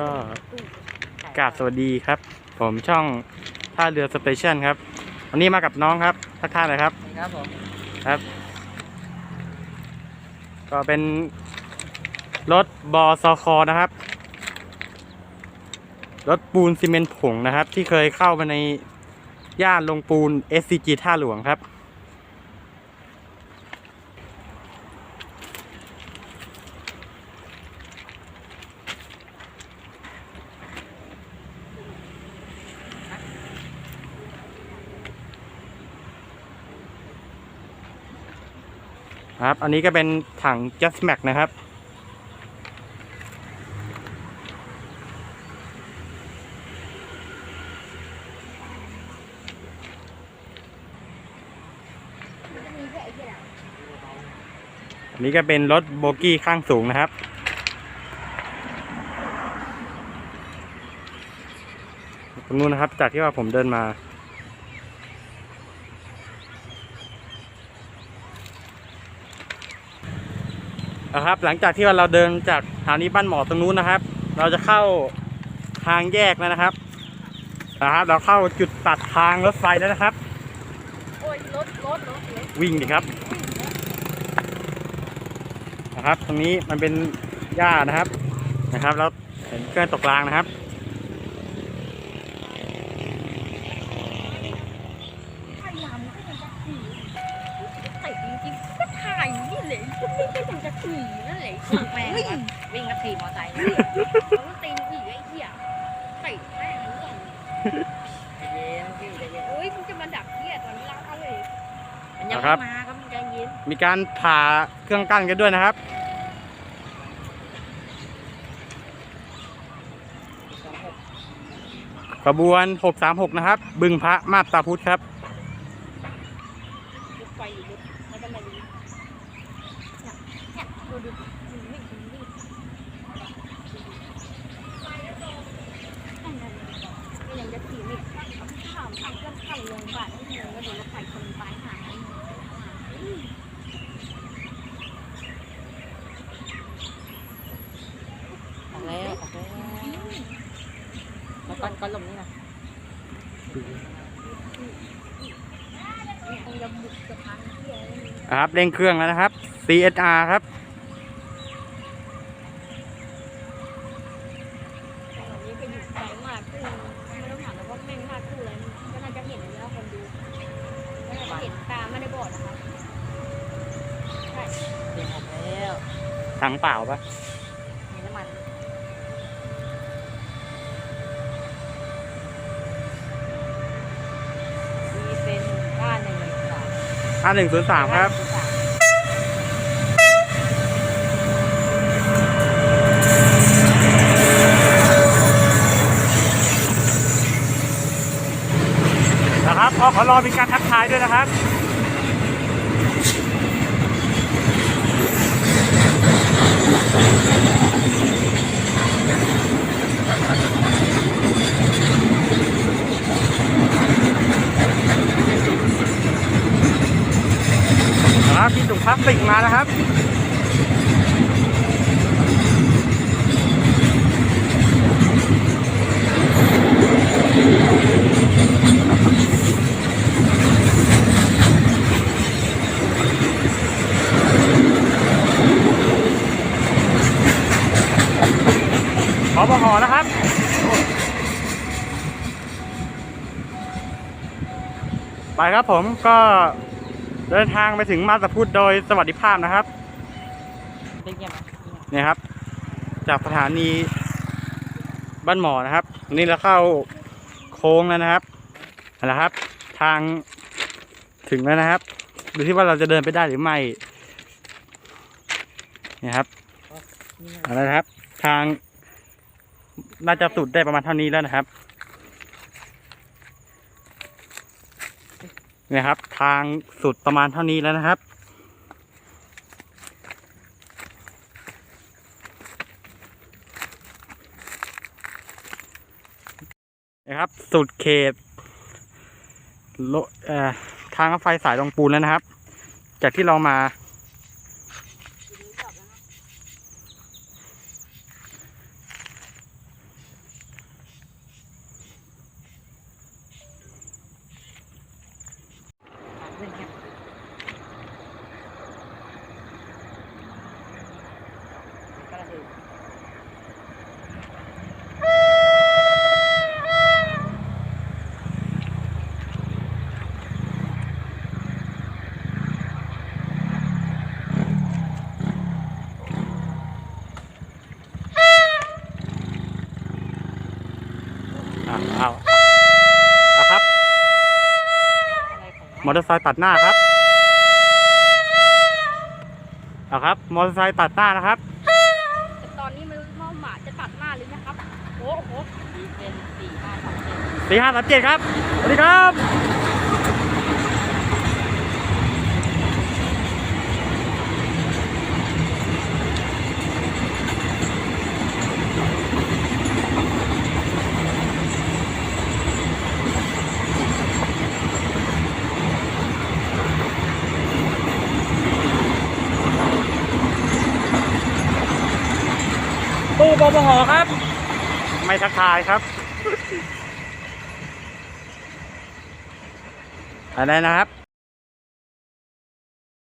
ก็กราบสวัสดีครับ ผมช่องท่าเรือสเตชันครับ วันนี้มากับน้องครับทักทายหน่อยครับครับผมครับ ก็เป็นรถบอสคอนะครับ รถปูนซีเมนต์ผงนะครับ ที่เคยเข้ามาในย่านลงปูน SCG ท่าหลวงครับ ครับ อันนี้ก็เป็นถัง Just Max นะครับ อันนี้ก็เป็นรถโบกี้ข้างสูงนะครับตรงนู้นนะครับ จากที่ว่าผมเดินมา ครับ หลังจากที่ว่าเราเดินจากสถานีบ้านหมอตรงนู้นนะครับ เราจะเข้าทางแยกแล้วนะครับนะครับเราเข้าจุดตัดทางรถไฟแล้วนะครับโอ้ยรถรถรถวิ่งดิครับนะครับ ตรงนี้มันเป็นหญ้านะครับนะครับแล้วเห็นเครื่องตกรางนะครับพยายามก็ยังจะขี่เตะจริงๆ ก็ถ่ายอยู่นี่เลยก็ไม่ได้ยังจะขี่นั่นแหละแม่งเฮ้ยวิ่งกับขี่มอไซค์เขาตีนขี่ไอ้เหี้ยเตะแม่งเรื่องเย็นพี่ใจเย็นโอ้ยมึงจะมาดักเหี้ยตอนนี้เราเอาเลยมันยังครัไม่บมาครับมึงใจเย็นมีการผ่าเครื่องกั้นกันด้วยนะครับขบวน 636 นะครับ บึงพระมาบตาพุธครับ รถไฟอยู่รถแล้วก็มาดูเนี่ยเนี่ยดูดูดูนี่ดูนี่ก็ ยังจะขี่ไม่เอาที่ข่าวเอาเครื่องเข้าโรงพยาบาลให้เงินก็โดนรถไฟชนตายหาออกแล้วออกแล้วแล้วก้อนก้อนลมนี่นะคงจะบุกสะพานเที่ยวนี่นะครับเร่งเครื่องแล้วนะครับ CSR ครับ ตอนนี้ก็อยู่ไกลมากซึ่งไม่ต้องถามแล้วว่าแม่งมากคู่เลยก็น่าจะเห็นอยู่แล้วคนดูก็น่าจะเห็นตาไม่ได้บอดนะครับใช่ เตรียมออกแล้ว ถังเปล่าปะมีน้ำมันมีเป็นก้านหนึ่งสาม5103ครับ นะครับพอขอรอมีการทักทายด้วยนะครับ นะครับมี ถุงพลาสติกมานะครับขอบหอนะครับไปครับผมก็ เดินทางไปถึงมาตาพุทธโดยสวัสดิภาพนะครับเนี่ยครับ จากสถานีบ้านหมอนะครับนนี่เราเข้าโค้งแล้วนะครับเอาละครับ ทางถึงแล้วนะครับดูที่ว่าเราจะเดินไปได้หรือไม่เนี่ยครับเอาละครับ ทางน่าจะสุดได้ประมาณเท่านี้แล้วนะครับ นะครับ ทางสุดประมาณเท่านี้แล้วนะครับ นะครับ สุดเขตโลเอ่อทางรถไฟสายลงปูนแล้วนะครับ จากที่เรามา เป็น มอเตอร์ไซค์ตัดหน้าครับเอาครับ มอเตอร์ไซค์ตัดหน้านะครับ แต่ตอนนี้ไม่รู้ว่าหมาจะตัดหน้าหรือนะครับ โอ้โหดีเป็นสี่ห้าสองเจ็ดสี่ห้าสามเจ็ดครับ สวัสดีครับ ตู้ปปหครับ ไม่ทักทายครับ อะไรนะครับ